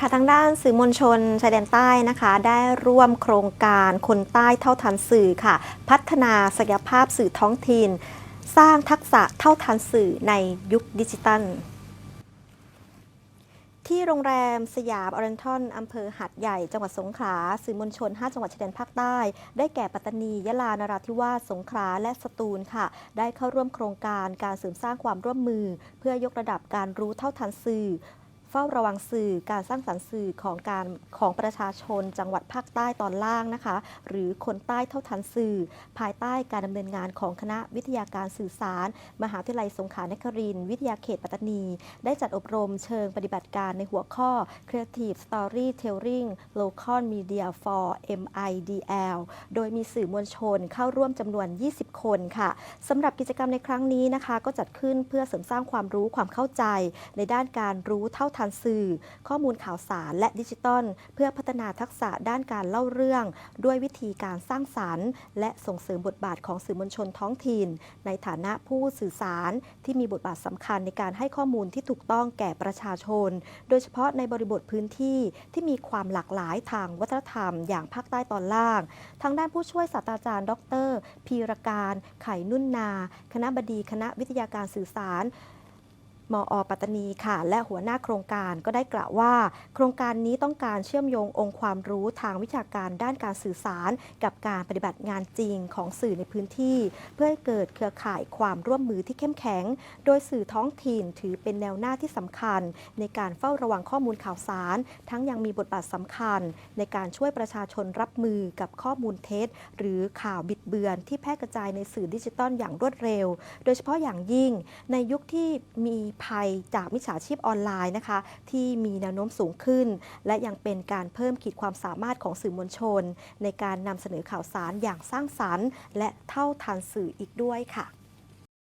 ค่ะทางด้านสื่อมวลชนชายแดนใต้นะคะ ได้ร่วมโครงการคนใต้เท่าทันสื่อค่ะ พัฒนาศักยภาพสื่อท้องถิ่น สร้างทักษะเท่าทันสื่อในยุคดิจิตัลที่โรงแรมสยามออเรนทัลอำเภอหัดใหญ่ จังหวัดสงขลา สื่อมวลชน 5 จังหวัดชายแดนภาคใต้ ได้แก่ปัตตานี ยะลา นราธิวาส สงขลา และสตูลค่ะ ได้เข้าร่วมโครงการการเสริมสร้างความร่วมมือ เพื่อยกระดับการรู้เท่าทันสื่อ เฝ้าระวังสื่อการสร้างสรรค์สื่อของการของประชาชน จังหวัดภาคใต้ตอนล่างนะคะ หรือคนใต้เท่าทันสื่อ ภายใต้การดำเนินงานของคณะวิทยาการสื่อสาร มหาวิทยาลัยสงขลานครินทร์วิทยาเขตปัตตานี ได้จัดอบรมเชิงปฏิบัติการในหัวข้อ Creative Storytelling Local Media for MIDL โดยมีสื่อมวลชนเข้าร่วมจำนวน 20 คนค่ะสำหรับกิจกรรมในครั้งนี้นะคะ ก็จัดขึ้นเพื่อเสริมสร้างความรู้ความเข้าใจ ในด้านการรู้เท่าทันสื่อ ข้อมูลข่าวสารและดิจิตอล เพื่อพัฒนาทักษะด้านการเล่าเรื่อง ด้วยวิธีการสร้างสรรค์ และส่งเสริมบทบาทของสื่อมวลชนท้องถิ่น ในฐานะผู้สื่อสารที่มีบทบาทสำคัญในการให้ข้อมูลที่ถูกต้องแก่ประชาชน โดยเฉพาะในบริบทพื้นที่ที่มีความหลากหลายทางวัฒนธรรม อย่างภาคใต้ตอนล่าง ทางด้านผู้ช่วยศาสตราจารย์ ดร พีรการ ไข่นุ่นนา คณะบดีคณะวิทยาการสื่อสาร มอปัตตานีค่ะ และหัวหน้าโครงการก็ได้กล่าวว่า โครงการนี้ต้องการเชื่อมโยงองค์ความรู้ทางวิชาการด้านการสื่อสาร กับการปฏิบัติงานจริงของสื่อในพื้นที่ เพื่อให้เกิดเครือข่ายความร่วมมือที่เข้มแข็ง โดยสื่อท้องถิ่นถือเป็นแนวหน้าที่สำคัญ ในการเฝ้าระวังข้อมูลข่าวสาร ทั้งยังมีบทบาทสำคัญ ในการช่วยประชาชนรับมือกับข้อมูลเท็จ หรือข่าวบิดเบือนที่แพร่กระจายในสื่อดิจิตอลอย่างรวดเร็ว โดยเฉพาะอย่างยิ่ง ในยุคที่มีภัยจากมิจฉาชีพออนไลน์นะคะ ที่มีแนวโน้มสูงขึ้น และยังเป็นการเพิ่มขีดความสามารถของสื่อมวลชน ในการนำเสนอข่าวสารอย่างสร้างสรรค์ และเท่าทันสื่ออีกด้วยค่ะ